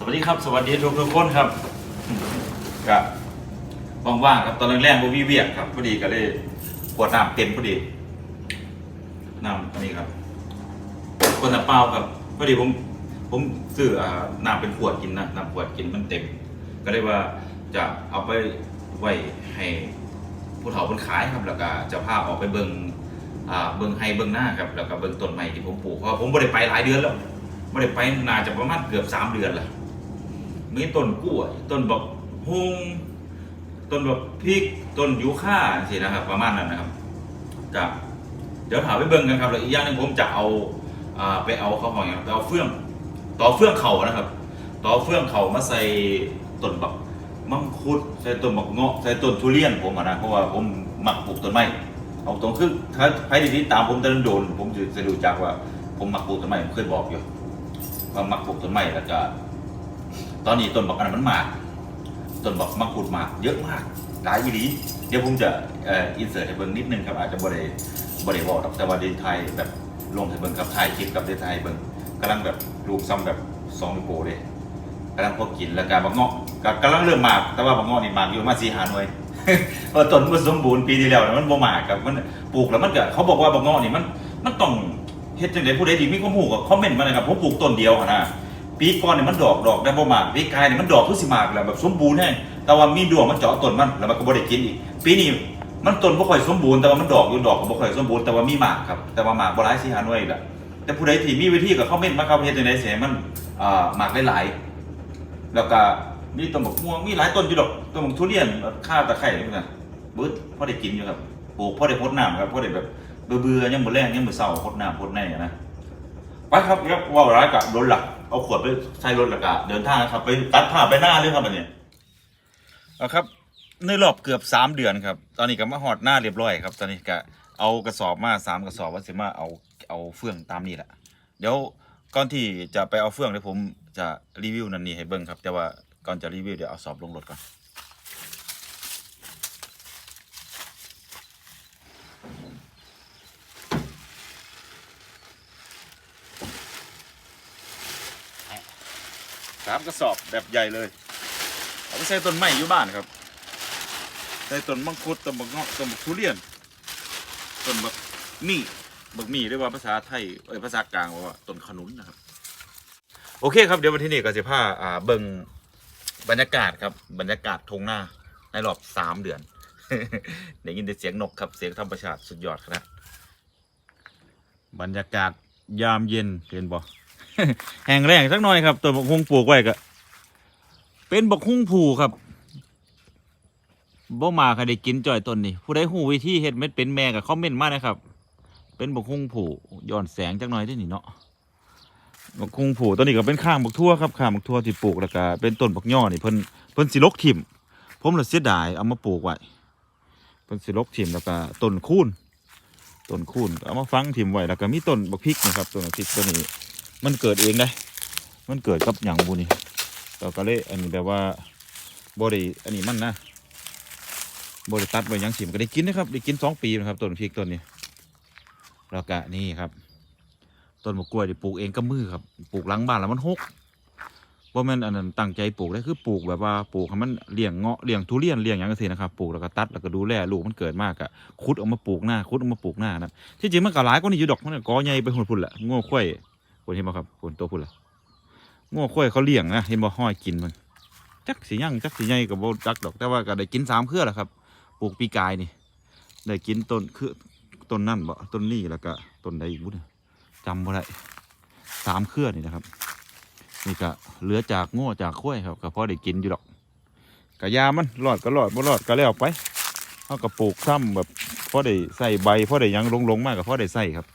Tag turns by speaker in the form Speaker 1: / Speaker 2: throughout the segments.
Speaker 1: สวัสดีครับ สวัสดีทุกทุกคนครับกับว่างๆครับตอนแรกๆบ่มีเวียกครับพอดีก็เลยปวดน้ำเต็มพอดีน้ำอันนี้ครับคนน้ำเปล่าครับพอดีผมผมซื้อน้ำเป็นขวดกินนะน้ำขวดกินมันเต็ม ก็เลยว่าจะเอาไปไว้ให้ผู้เฒ่าคนขายครับแล้วก็จะพาออกไปเบิง่าเบิงให้เบิงหน้าครับแล้วก็เบิงต้นไม้ที่ผมปลูกเพราะผมไม่ได้ไปหลายเดือนแล้วไม่ได้ไปนานจะประมาณเกือบสามเดือนละ มีต้นกล้วยต้นบักฮุงต้นแบักพริกต้นยูคาสินะครับ ประมาณนั้นนะครับจะเดี๋ยวถามไปเบิ่งกันครับแล้วอีกอย่างหนึงผมจะเอาไปเอาเขาหอยครับไปเอาเฟื่องต่อเฟื่องเขานะครับ ต่อเฟื่องเขามาใส่ต้นแบักมังคุดใส่ต้นบักเงาะใส่ต้นทุเรียนผมนะเพราะว่าผมหมักปลูกต้นไม้เอาตรงคือถ้าใครที่ติดตามผมตอนโดนผมจะจะรู้จักว่าผมหมักปลูกต้นไม้ผมเคยบอกอยู่ว่าหมักปลูกต้นไม้แล้วก็ ตอนนี้ต้นบักอันนั้นมันหมากต้นบักมังคุดหมากเยอะมากหลายอีหลีเดี๋ยวผมจะอินเสิร์ตให้เบิ่งนิดนึงครับอาจจะบริบริวอร์ดแต่ว่าเดนไทยแบบลงให้เบิ่งครับถ่ายคลิปกับเดนไทยเบิ่งกำลังแบบลูกซ้ำแบบสองมิโป้เลยกำลังพอกินแล้วก็บักเงาะก็กำลังเริ่มหมาก แต่ว่าบักเงาะนี่หมากอยู่มาสีหาหน่วยเพราะต้นมันสมบูรณ์ปีที่แล้วนะมันบ่หมากครับมันปลูกแล้วมันก็เขาบอกว่าบักเงาะนี่มันมันต้องเฮ็ดจังไดผู้ใดดีมีความรู้ก็คอมเมนต์มาเลยครับผมปลูกต้นเดียวอะนะ ปีก่อนเนี่ยมันดอกดอกได้บ่มากปีกายเนี่ยมันดอกคือสิมากแล้วแบบสมบูรณ์แห้แต่ว่ามีดวงมันเจาะต้นมันแล้วมันก็บ่ได้กินอีก ปีนี้มันต้นบ่ค่อยสมบูรณ์แต่ว่ามันดอกอยู่ดอกก็บ่ค่อยสมบูรณ์แต่ว่ามีหมากครับแต่ว่าหมากบ่หลายสิหาหน่วยแหละแต่ผู้ใดที่มีวิธีก็คอมเมนต์มาครับเฮ็ดจังได๋สิให้มันอ่าหมากหลายๆแล้วก็มีต้นบักม่วงมีหลายต้นอยู่ดอกต้นบักทุเรียนข้าวตะไคร้นี่นะเบิดพอได้กินอยู่ครับปลูกพอได้พดน้ำครับพอได้แบบเบื่อๆยังมื้อแรงยังมื้อเช้าพดน้ำพดในนะ ไปครับครับว่าร้ายกับรถหลักเอาขวดไปใช้รถหลักอะเดินทางครับ ไปตัดผ้าไปหน้าเลยครับอันนี้เอาครับในรอบเกือบสามเดือนครับ ตอนนี้ก็มาหอดหน้าเรียบร้อยครับ ตอนนี้ก็เอากระสอบมาสามกระสอบว่าสิมาเอาเอาเฟื่องตามนี้แหละเดี๋ยวก่อนที่จะไปเอาเฟื่องเดี๋ยวผมจะรีวิวนันนี่ให้เบิ่งครับ แต่ว่าก่อนจะรีวิวเดี๋ยวเอาสอบลงรถก่อน สามกระสอบแบบใหญ่เลย เอาไปใส่ต้นไม้อยู่บ้านครับ ใส่ต้นมังคุดต้นบักเงาะต้นบักทุเรียน ต้นบักมี่บักมี่เรียกว่าภาษาไทยเอ้ยภาษากลางว่าต้นขนุนนะครับ โอเคครับเดี๋ยววันที่นี่ก็จะพาอ่าเบิ่งบรรยากาศครับบรรยากาศทงหน้าในรอบสามเดือนได้ยินแต่เสียงนกครับเสียงธรรมชาติสุดยอดครับบรรยากาศยามเย็นเห็นบ่ แห้งแรงสักหน่อยครับต้นบักฮุงปลูกไว้ก็เป็นบักฮุงผูครับบ่มาใครได้กินจ่อยต้นนี่ผู้ใดหูวิธีเฮ็ดเม็ดเป็นแม่กับคอมเมนต์มานะครับ เป็นบักฮุงผูย้อนแสงจักหน่อยได้หนี่เนาะบักฮุงผูต้นนี้ก็เป็นข้างบักทั่วครับข้างบักทั่วที่ปลูกแล้วก็เป็นต้นบักย่อนี่เพิ่นเพิ่นสิลกถิ่มผมเลยเสียดายเอามาปลูกไว้เพิ่นสิลกถิ่มแล้วก็ต้นคูนต้นคูนเอามาฟังถิ่มไว้แล้วก็มีต้นบักพริกนะครับต้นบักพริกต้นนี้ มันเกิดเองได้ มันเกิดกับอย่างบุนี่เราก็เลยอันนี้แบบว่าบริอันนี้มันนะบริตัดไว้ยังฉิมก็ได้กินนะครับ ได้กินสองปีนะครับต้นพริกต้นนี้แล้วก็นี่ครับ ต้นมะกล้วยที่ปลูกเองก็มือครับ ปลูกหลังบ้านแล้วมันหกว่าะมันอันนั้นตั้งใจปลูกได้คือปลูกแบบว่าปลูกให้มันเลี้ยงเงาะเลี้ยงทุเรียนเลี้ยงอย่างเงี้ยนะครับปลูกแล้วก็ตัดแล้วก็ดูแลลูกมันเกิดมากอะคุดออกมาปลูกหน้าคุดออกมาปลูกหน้านะที่จริงมันก็หลายก็นี่อยู่ดอกมันก็กอใหญ่ไปหุ่นพุ่นแหละง่ข้อย คนเห็นบ่ครับคนตัวพุ่นล่ะง้อข้อยเขาเลี้ยงนะเห็นบ่ห้อยกินมันจักสิยังจักสิใหญ่กับบ่จักดอก แต่ว่าก็ได้กินสามเครือแหละครับปลูกปีกายนี่ได้กินต้นคือต้นนั่นบ่ต้นนี้แล้วก็ต้นใดอีกบุ้นจำบ่ได้สามเครือนี่นะครับนี่ก็เหลือจากง้อจากข้อยครับก็พอได้กินอยู่ดอกกะยามันรอดก็รอดบ่รอดก็แล้วไปเขาก็ปลูกซ้ำแบบพอได้ใส่ใบพอได้ยังลงลงๆมากก็พอได้ใส่ครับ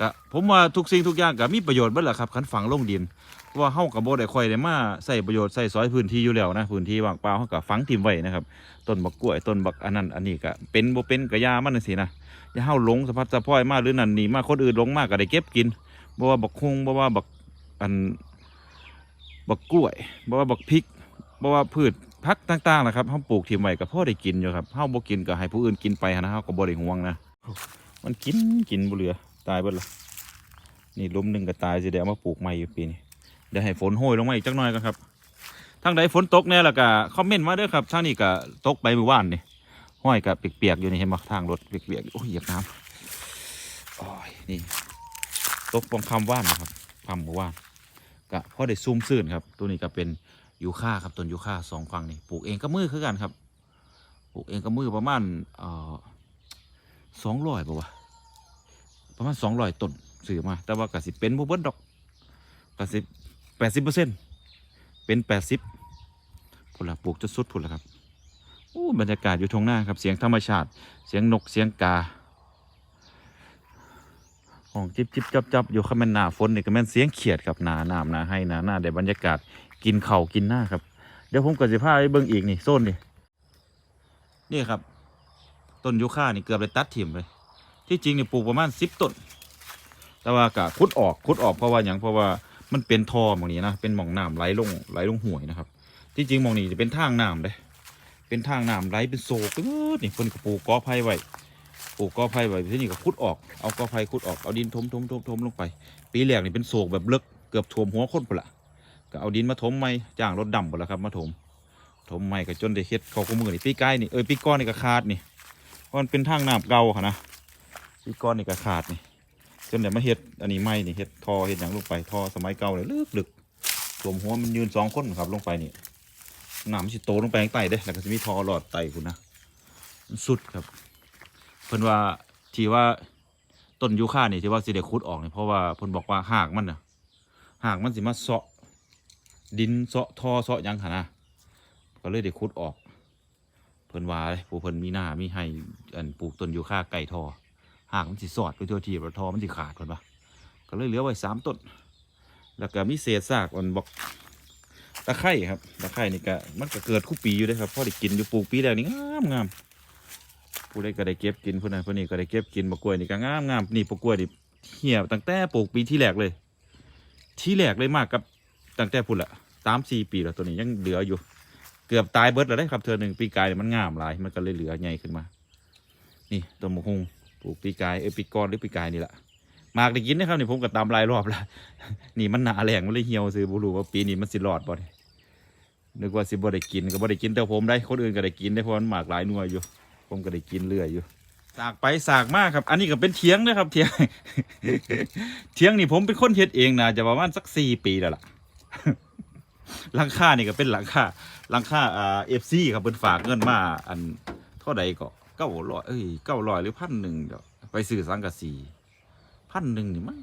Speaker 1: ก็ผมว่าทุกสิ่งทุกอย่างก็มีประโยชน์เบิดแหละครับคันฝังลงดินเพราะว่าเฮากับโบได้ค่อยได้มาใส่ประโยชน์ใส่สอยพื้นที่อยู่แล้วนะพื้นที่ว่างเปล่าเฮาก็ฝังทิ่มไว้นะครับต้นบักกล้วยต้นบักอันนั้นอันนี้ก็เป็นบ่เป็นก็ยามันจังซี่นะอย่าเฮาหลงสะพัดสะพ้อยมาหรือนั่นนี่มาคนอื่นหลงมากก็ได้เก็บกินบ่ว่าบักฮุงบ่ว่าบักอันบักกล้วยบ่ว่าบักพริกบ่ว่าพืชผักต่างๆนะครับเฮาปลูกทิ่มไว้ก็พอได้กินอยู่ครับเฮาบ่กินก็ให้ผู้อื่นกินไปนนะเฮาก็บ่ได้ห่วงนะมันกินกินบ่เหลือ ตายเบิดละนี่ลุมหนึ่งก็ตายสิเดี๋ยวมาปลูกใหม่อยู่ปีนี้เดี๋ยวให้ฝนโห้ยลงมาอีกจักหน่อยกันครับทางใดฝนตกแน่แล้วก็คอมเมนต์มาด้อครับทางนี้ก็ตกไปเมื่อวานนี่ห้อยก็เปียกๆอยู่นี่เห็นบ่ทางรถเปียกๆโอ้ยเหยียบน้ำโอ้ยนี่ตกปองคำว่านนะครับคำเมื่อวานก็พอได้ซูมซื่นครับ ตัวนี้ก็เป็นยูค่าครับต้นยูค่าสองฝั่งนี่ปลูกเองก็มือคือกันครับปลูกเองก็มือประมาณเอ่อสองร้อยป่าวะ ประมาณสองร้อยต้นซื้อมา แต่ว่ากสิเป็นบ่เบิดดอกกสิแปดสิบเปอร์เซ็นต์เป็นแปดสิบผลละปลูกจะสุดผลละครับโอ้บรรยากาศอยู่ทงหน้าครับเสียงธรรมชาติ เสียงนกเสียงกาห้องจิบจิบจับจับอยู่ข้างแม่นหน้าฝนนี่ก็แม่นเสียงเขียดครับหนาหนามหนาให้หนาหน้าได้บรรยากาศกินเข่ากินหน้าครับ เดี๋ยวผมก็จะพาไปเบิ่งอีกนี่โซนนี่นี่ครับต้นยูคานี่เกือบได้ตัดถิ่มเลย ที่จริงเนี่ยปลูกประมาณสิบต้น แต่ว่ากะคุดออกคุดออกเพราะว่าอย่างเพราะว่ามันเป็นท่อมองนี้นะเป็นหมองน้ำไหลลงไหลลงห่วยนะครับ ที่จริงมองนี้จะเป็นทางน้ำเลยเป็นทางน้ำไหลเป็นโศกนี่เพิ่นก็ปลูกกอไผ่ไว้ปลูกกอไผ่ไว้ที่นี่ก็ขุดออกเอากอไผ่ขุดออกเอาดินถมถมถมถมลงไป ปีแรกนี่เป็นโศกแบบเลิกเกือบท่วมหัวคนไปละก็เอาดินมาถมใหม่จ้างรถดำไปแล้วครับมาถมถมใหม่ก็จนได้เฮ็ดเขาก็มือนี่ปีใกายนี่เออปีก้อนนี่ก็ขาดนี่เพราะมันเป็นทางน้ำเก่าค่ะนะ ปีก้อนนี่ก็ขาดนี่จนเดี๋ยวมาเฮ็ดอันนี้ไม่นี่เฮ็ดทอเฮ็ดอย่างลงไปทอสมัยเก่าเลยลึกลึกสวมหัวมันยืนสองคนครับลงไปนี่หน้ำมันสิโตลงไปข้างใต้เด้แล้วก็จะมีทอหลอดไตคุณนะสุดครับเพิ่นว่าที่ว่าต้นยูคานี่ที่ว่าสิได้ขุดออกเนี่ยเพราะว่าเพิ่นบอกว่าหากมันน่ะหากมันสิมาเซาะดินเซาะทอเซาะยังหนะก็เลยได้ขุดออก เพิ่นว่าเลยผู้เพิ่นมีหน้ามีให้อันปลูกต้นยูคาไก่ทอ หากมันสิสอดไปทั่วทีบทอมันสิขาดเพิ่นปะก็เลยเหลือไว้สามต้น แล้วก็มีเศษซากอันบอกตะไคร่ครับตะไคร่นี่ก็มันก็เกิดคู่ปีอยู่ด้ครับพอได้กินอยู่ปลูกปีแรกนี่งามงามผู้ใดก็ได้เก็บกินผู้นั้นผู้นี้ก็ได้เก็บกินบะกล้วยนี่ก็งามงามนี่บะกล้วยนี่เหี่ยวตั้งแต่ปลูกปีที่แรกเลย ที่แรกเลยมากกับตั้งแต่พุ่นละสามสี่ปีแล้วตัวนี้ยังเหลืออยู่ เกือบตายเบิดแล้วได้ครับเธอหนึ่งปีกายมันงามหลายมันก็เลยเหลือใหญ่ขึ้นมา นี่ต้นมะฮุง ปลูกปีกายเออปีกอนหรือปีกายนี่แหละมากได้กินนะครับนี่ผมก็ตามหลายรอบล้วนี่มันหนาแรงมันเลยเหี่ยวซื้อบุรูว่าปีนี้มันสิรอดบ่เนี่ยนึกว่าสิบ่ได้กินก็บ่ได้กินแต่ผมได้คนอื่นก็ได้กินได้เพราะมันหมากหลายหน่วยอยู่ ผมก็ได้กินเรื่อยอยู่สากไปสากมากครับ อันนี้ก็เป็นเทียงนะครับเทียง เทียงนี่ผมเป็นคนเฮ็ดเองนะจะประมาณสักสี่ปีแล้วล่ะหลังค่านี่ก็เป็นหลังค่าหลังคาอ่าเอฟซีครับเป็นฝากเงินมาอันเท่าใดก็ เก้าร้อยเอ้ยเก้าร้อยหรือพันหนึ่งเดี๋ยวไปซื้อสังกะสีพันหนึ่งนี่มั้ง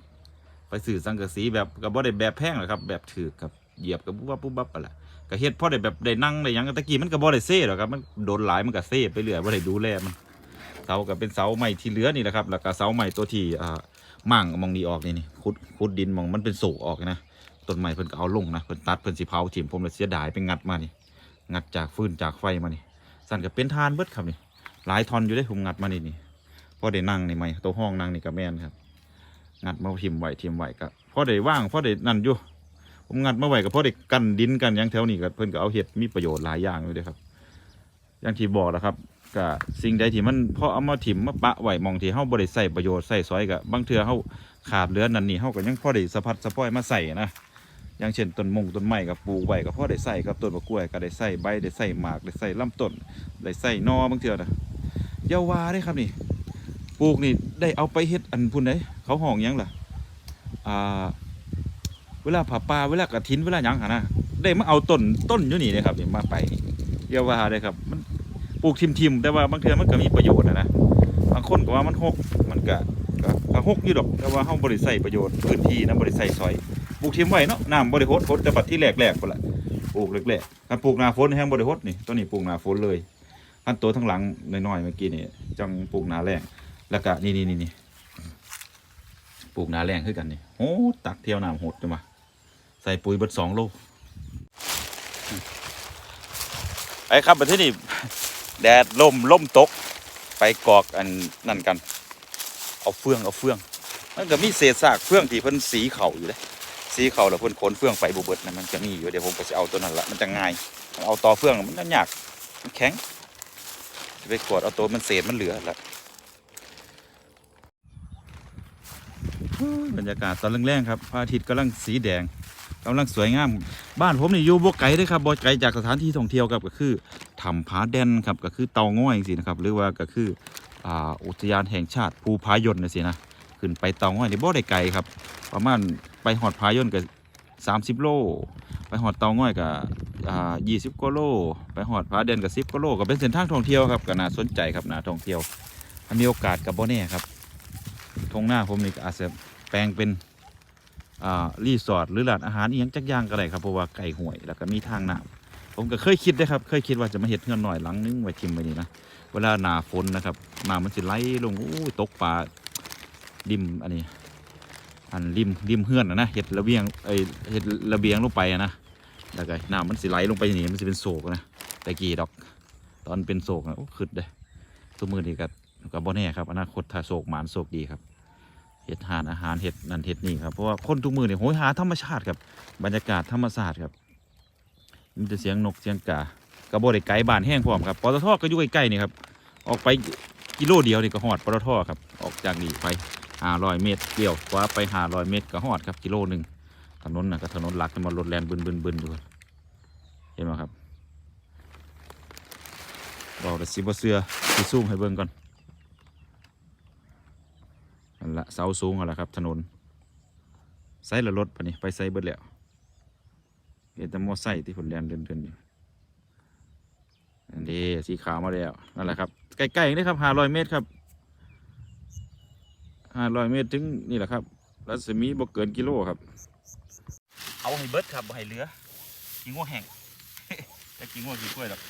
Speaker 1: ไปซื้อสังกะสีแบบกับบ่ได้แบบแพงหรอกครับ แบบถือกับเหยียบกับปุ๊บปั๊บปุ๊บปั๊บอะไรก็เฮ็ดพอได้แบบได้นั่งได้ยังตะกี้มันก็บ่ได้เซ่หรอกครับมันโดนหลายมันก็เซ่ไปเรื่อยบ่ได้ดูแลมันเสาก็เป็นเสาใหม่ที่เหลือนี่แหละครับ แล้วก็เสาใหม่ตัวที่อ่ามั่งมองนี้ออกนี่นี่ขุดขุดดินมองมันเป็นโศกออกนะต้นไม้เพิ่นก็เอาลงนะเพิ่นตัดเพิ่นสิเผาถิ่มผมเลยเสียดายไปงัดมานี่งัดจากฟืนจากไฟมานี่สั่นก็เป็นทานเบิดครับนี่ หลายทอนอยู่ได้ผมงัดมานี่นี่พ่อได้นั่งนี่ไหมตัวห้องนั่งนี่ก็แม่นครับ งัดมาทิมไหวทิมไหวก็พ่อได้ว่างพ่อได้นั่นอยู่ผมงัดมาไหวก็พอได้กันดินกันยังแถวนี้ก็เพิ่อนก็เอาเห็ดมีประโยชน์หลายอย่างอยู่เด้ครับ อย่างที่บอกนะครับก็สิ่งใดที่มันพอเอามาถิ่มมาปะไหวมองที่เฮาบ่ได้ใส่ประโยชน์ใส่ซอยก็บบางเทื่อเฮาขาดเหลือนั่นนี่เฮาก็ยังพอได้สะพัดสะป้อยมาใส่นะอย่างเช่นต้นมงต้นไม้กับปลูกไว้ก็พอได้ใส่กับต้นมะกล้วยก็ได้ใส่ใบได้ใส่หมากได้ใส่ลำต้นได้ใส่นอบางเทื่อนะ ยาวาได้ครับนี่ปลูกนี่ได้เอาไปเฮ็ดอันพุ่นไดเขาห้องยังล่ะอ่าเวลาผ่าป่าเวลากระถินเวลาหยังหนนะได้มาเอาต้นต้นอยู่นี่เลยครับนี่มาไปนี่เยาวาได้ครับ มันปลูกทิมๆแต่ว่าบางเทื่อมันก็มีประโยชน์นะนะบางคนก็ว่ามันหกมันก็ก็หกอยู่ดอก แต่ว่าเฮาบ่ได้ใส่ประโยชน์พื้นที่นะบ่ได้ใส่ซอยปลูกทิมไว้เนาะน้ำบริโภคแต่ปัดที่แหลกๆไปละปลูกแหลกๆการปลูกนาฝนแห้งบริโภคนี่ตัวนี้ปลูกนาฝนเลย อันตัวทั้งหลังน้อยๆเมื่อกี้นี่จังปลูกหนาแรงแล้วก็นี่นี่นี่นี่ปลูกหนาแรงคือกันนี่โอ้ตักเที่ยวน้ำหดจังมาใส่ปุ๋ยเบิดสองโลไอ้ครับประเทศนี้แดดลมลมตก ไปกอกอันนั่นกัน เอาเฟืองเอาเฟืองมันก็มีเศษซากเฟืองที่เพิ่นสีเข่าอยู่เลยสีเข่าแล้วเพิ่นขนเฟืองไฟบุเบิดนะมันจะมีอยู่เดี๋ยวผมก็จะเอาตัวนั้นละมันจะง่ายเอาต่อเฟืองมันจะยากมันแข็ง จะไปกดเอาตัวมันเศษมันเหลือละบรรยากาศตอนแรกๆครับพระอาทิตย์กำลังสีแดงกำลังสวยงาม บ้านผมนี่อยู่บ่ไกลเด้อครับบ่ไกลจากสถานที่ท่องเที่ยวครับก็คือถ้ำผาแดนครับก็คือเตาง้อยจังซี่นะครับหรือว่าก็คืออ่าอุทยานแห่งชาติภูผายนจังซี่นะขึ้นไปเตาง้อยนี่บ่ได้ไกลครับ ประมาณไปหอดผายนก็30โล ไปหอดเตาง้อยก็ อ่า20กว่าโล ไปหอดผาแดนก็10กว่าโลก็เป็นเส้นทางท่องเที่ยวครับก็น่าสนใจครับน่าท่องเที่ยวมีโอกาสก็บ่แน่ครับทงหน้าผมนี่อาจจะแปลงเป็นรีสอร์ทหรือร้านอาหารอีหยังจักอย่างก็ได้ครับเพราะว่าไก่ห่วยแล้วก็มีทางน้ำผมก็เคยคิดนะครับ เคยคิดว่าจะมาเห็ดเฮือนหน่อยหลังนึงไว้ทิมไว้นี่นะเวลาหนาฝนนะครับน้ำมันสิไหลลงอู้ตกปลาดิมอันนี้ อันริมริมเฮือนนะนะเห็ดระเบียงเอ้ยเห็ดระเบียงลงไปนะ แล้วก็น้ำมันสิไหลลงไปนี่มันสิเป็นโศกนะต่กี้ดอก ตอนเป็นโศกนะโอ้ขึ้นเลยตัวมือนี่ก็ก็บ่แน่ครับอนาคตถ้าโศกหมานโศกดีครับเห็ดหานอาหารเห็ดนั่นเห็ดนี่ครับเพราะว่าคนทุกมือเนี่ยโหยหาธรรมชาติครับบรรยากาศธรรมชาติครับมีแต่เสียงนกเสียงกากระโบได้ไกลบ้านแห้งพร้อมครับปตทก็อยู่ใกล้ๆนี่ครับออกไปกิโลเดียวนี่ก็หอดปตทครับออกจากนี่ไปห้าร้อยเมตรเกี่ยวขวาไปห้าร้อยเมตรก็หอดครับกิโลหนึ่ง ถนนนะก็ถนนหลักที่มันรถแลนบึนบึนบึนอยู่เห็นไหมครับบอกแต่สิบเสือสิซูมให้เบิ่งก่อนนั่นละเสาสูงอะไรครับ ถนนไซส์ละรถปะนี่ไปไซส์เบิดแล้วเห็นแต่มอไซค์ที่ผลแลนเดินเดินอยู่อันนี้สีขาวมาแล้วนั่นแหละครับใกล้ๆนี่ครับห้าร้อยเมตรครับห้าร้อยเมตรถึงนี่แหละครับรัศมีบ่เกินกิโลครับ เอาให้เบิดครับบ่ให้เหลือกินงัวแห้งจะกินงัวกินกล้วยหรอก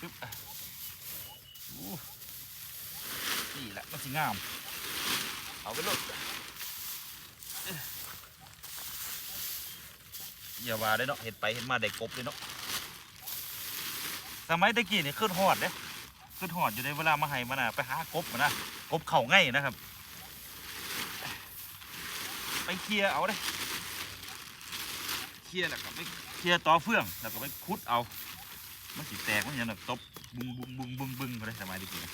Speaker 1: ปึ๊บนี่แหละมันสิงาม เอาไปลูกอย่าว่าได้เนาะเห็นไปเห็นมาได้กบเลยเนาะสมัยตะกี้นี่ขึ้นหอดเด้ขึ้นหอดอยู่ในเวลามาให้มานะไปหากบมานะกบเข่าง่ายนะครับ ไปเคลียร์เอาเด้เค ลียร์แล้วก็ไปเคลียร์ต่อเฟื่องแล้วก็ไปคุดเอา มันสิแตกมันอย่างแบบตบบึงบึงบึงบึงบึงไปเลยสมัยตะกี้นะ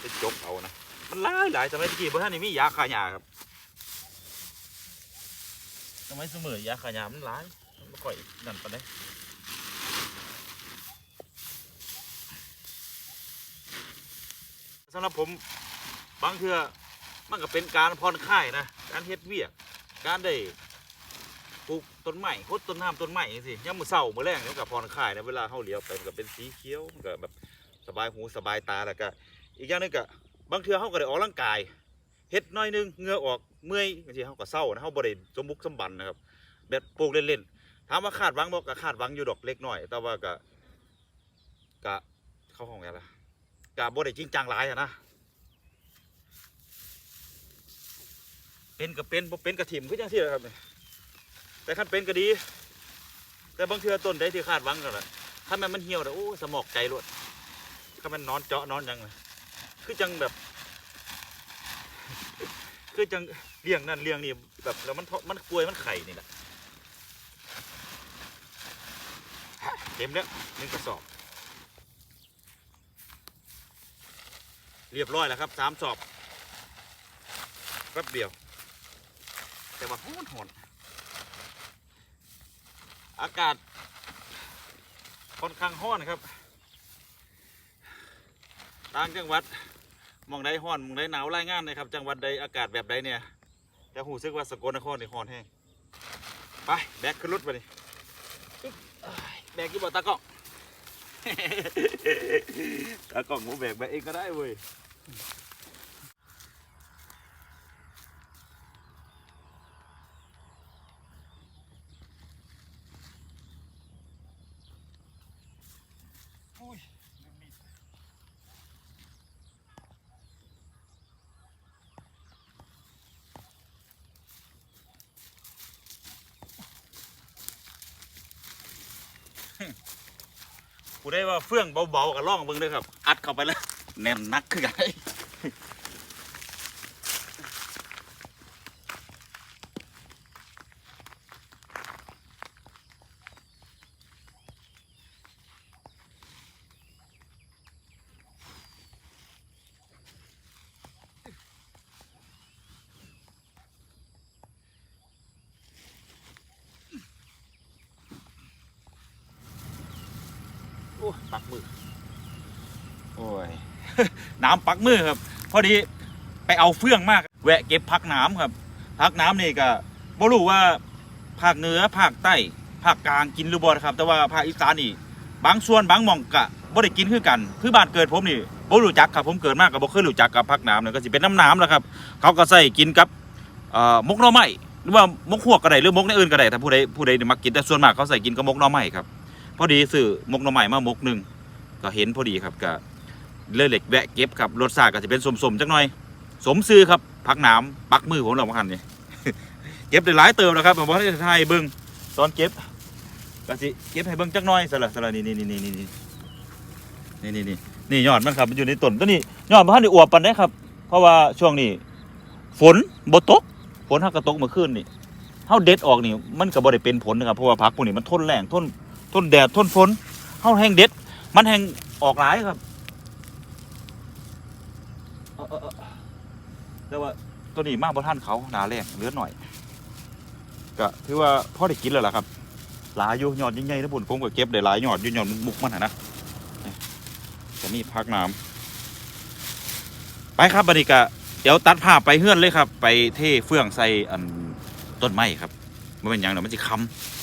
Speaker 1: ไปจกเอานะมันหลายหลายสมัยตะกี้เพราะท่านนี่มียาขายาครับสมัยเสมอยาขายามันหลายมันไม่ค่อยนั่นปานใดสำหรับผมบางเทื่อมันก็เป็นการผ่อนคลายนะ การเฮ็ดเวียก การได้ปลูก ต้นไม้พดต้นน้ำต้นไม้จังซี่ยามมือเช้ามือแรงเนี่ยมันก็ผ่อนคลายนะเวลาเฮาเลี้ยวไปมันก็เป็นสีเขียวมันก็แบบสบายหูสบายตาแล้วก็อีกอย่างหนึงก็บางเทือเขาก็ได้ออกร่างกายเฮ็ดน้อยนึงเงือออกเมื่อยบางทีเขาก็เศร้านะเขาบ่ได้สมบุกสมบันนะครับแบบปลูกเล่นๆถามว่าคาดหวังบ่ก็คาดหวังอยู่ดอกเล็กน้อย แต่ว่าก็ก็เข้าห้องไงล่ะก็บ่ได้จริงจังหลายอะนะเป็นก็เป็นบ่เป็นก็ถิ่มคือจังซี่แหละครับนี่ แต่คันเป็นก็ดี แต่บางเทือต้นใดที่คาดหวังก็ล่ะถ้ามันมันเหี่ยวแล้วโอ้สมอกใจรวดถ้ามันนอนเจาะนอนยังเลยคือจังแบบ คือจังเลี้ยงนั่นเลี้ยงนี่แบบแล้วมันมันกลวยมันไข่นี่แหละเต็มแล้วหนึ่งกระสอบ เรียบร้อยแล้วครับสามสอบแป๊บเดียว แต่ว่าหอนหอน อากาศค่อนข้างห้อนครับต่างจังหวัดมองใดห้อนมองใดหนาวรายงานนะครับ จังหวัดใดอากาศแบบใดเนี่ยจะหูซึกว่าสกลนครนี่ห้อนแห้งไปแบกขึ้นรถไปดิแบกกี่บ่ตากล้องตากล้องหมูแบกแบกเองก็ได้เว้ย กูได้ว่าเฟื่องเบาๆกับล่องเบิ่งด้วยครับ อัดเข้าไปแล้วแน่นนักคือไง ปักมือโอ้ย น้ำปักมือครับ พอดีไปเอาเฟื่องมาก แวะเก็บพักน้ำครับ พักน้ำนี่ก็บ่รู้ว่าภาคเหนือภาคใต้ภาคกลางกินหรือบ่ครับ แต่ว่าภาคอีสานนี่บางส่วนบางหม่องกะบ่ได้กินคือกัน คือบ้านเกิดผมนี่บ่รู้จักครับผมเกิดมากก็บ่เคยรู้จักกับพักน้ำเนี่ยก็สิเป็นน้ำน้ำแล้วครับ เขาก็ใส่กินกับมกหน่อไม้หรือว่ามกหัวกก็ได้หรือมกในอื่นก็ได้ถ้าผู้ใดผู้ใดมักกินแต่ส่วนมากเขาใส่กินกับมกหน่อไม้ครับ พอดีซื้อมกหน่อไม้มามกหนึ่งก็เห็นพอดีครับก็เลยเหล็กแวะเก็บครับรสชาติก็จะเป็นสมๆจักหน่อย สมซื้อครับพักน้ำปักมือผมเราพันนี่เก็บได้หลายเติมแล้วครับผมว่าจะไทยเบิ้งตอนเก็บก็สิเก็บให้เบิ้งจักหน่อยสละสละนี่นี่นี่นี่นี่นี่นี่นี่นี่นี่ยอดมันครับมันอยู่ในต้นตัวนี้ยอดมันได้อวบปันได้ครับ เพราะว่าช่วงนี้ ฝนบ่ตกฝนฮักกระตกเมื่อคืนนี่เฮาเด็ดออกนี่มันก็บ่ได้เป็นผลนะครับเพราะว่าผักพวกนี้มันทนแรงทน ทนแดดทนฝนเฮาแห้งเด็ด มันแห้งออกหลายครับเออเออแต่ว่าตัวนี้มากบ่ท่านเขาหนาแรงเลือหน่อยก็ถือว่าพ่อได้กินแล้วล่ะครับ หลายอยู่ยอดใหญ่ๆนะบุญผมก็เก็บได้หลายยอดอยู่ยอดมุกมันหั่นนะนี่จะมีพักน้ำไปครับบัดนี้ก็เดี๋ยวตัดภาพไปเฮือนเลยครับ ไปเทเฟื่องใส่อันต้นไม้ครับมันเป็นหยังเดี๋ยวมันจะค้ำ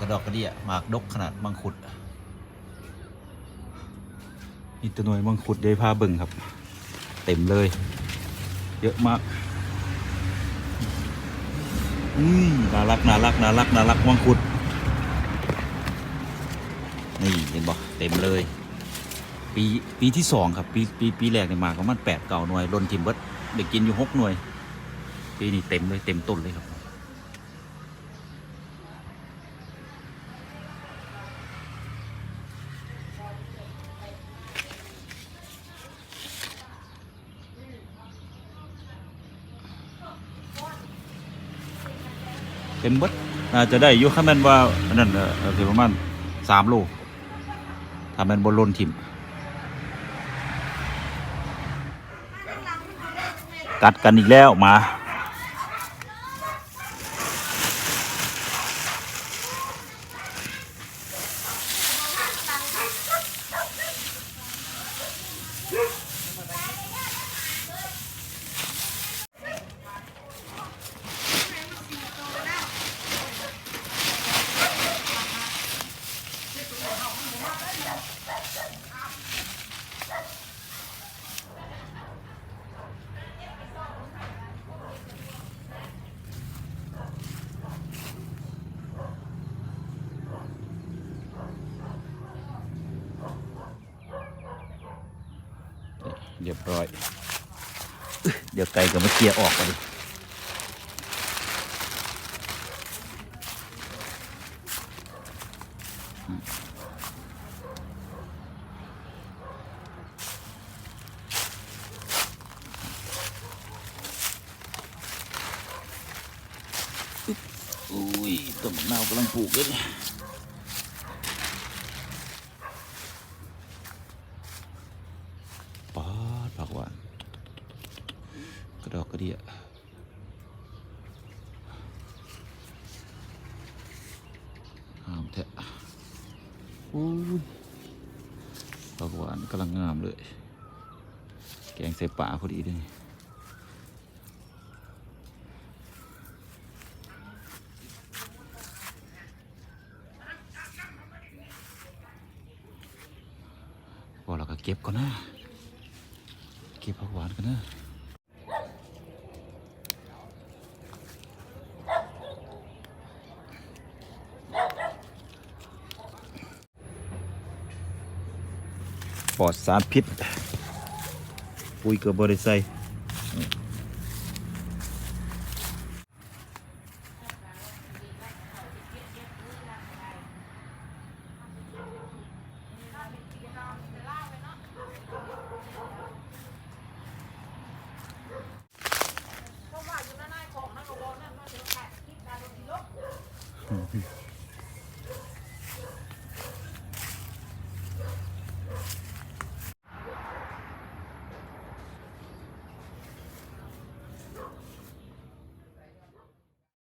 Speaker 1: กระดอกกระเดี่ยหมากดกขนาดมังคุดนี่ตัวหน่วยมังคุดได้พาเบิ่งครับ เต็มเลย เยอะมากอืมน่ารักน่ารักน่ารักน่ารักมังคุด นี่เห็นบอกเต็มเลย ปีปีที่สองครับ ปีปีปีแรกเนี่ยมาประมาณแปดเก่าหน่วยลนทิมเบิดเด็กกินอยู่หกหน่วยปีนี้เต็มเลยเต็มต้นเลยครับ เป็นเบิดน่าจะได้อยู่ข้างนั้นว่าอันนั้นเออสิประมาณสามโลถ้ามันบนลนทิมกัดกันอีกแล้วหมา เรียบร้อย เดี๋ยวไก่กับมาเคลียออกไปอุ้ยต้นมะนาวกำลังปลูกเลย วากระดอกกระเดียงามแท้อุ้ยผักหวานกำลังงามเลย แกงใส่ป่าพอดีเลยนี่พอเราก็เก็บก่อนนะ เก็บผักหวานกันนะ ปลอดสารพิษ ปุ๋ยเกลือบริใส่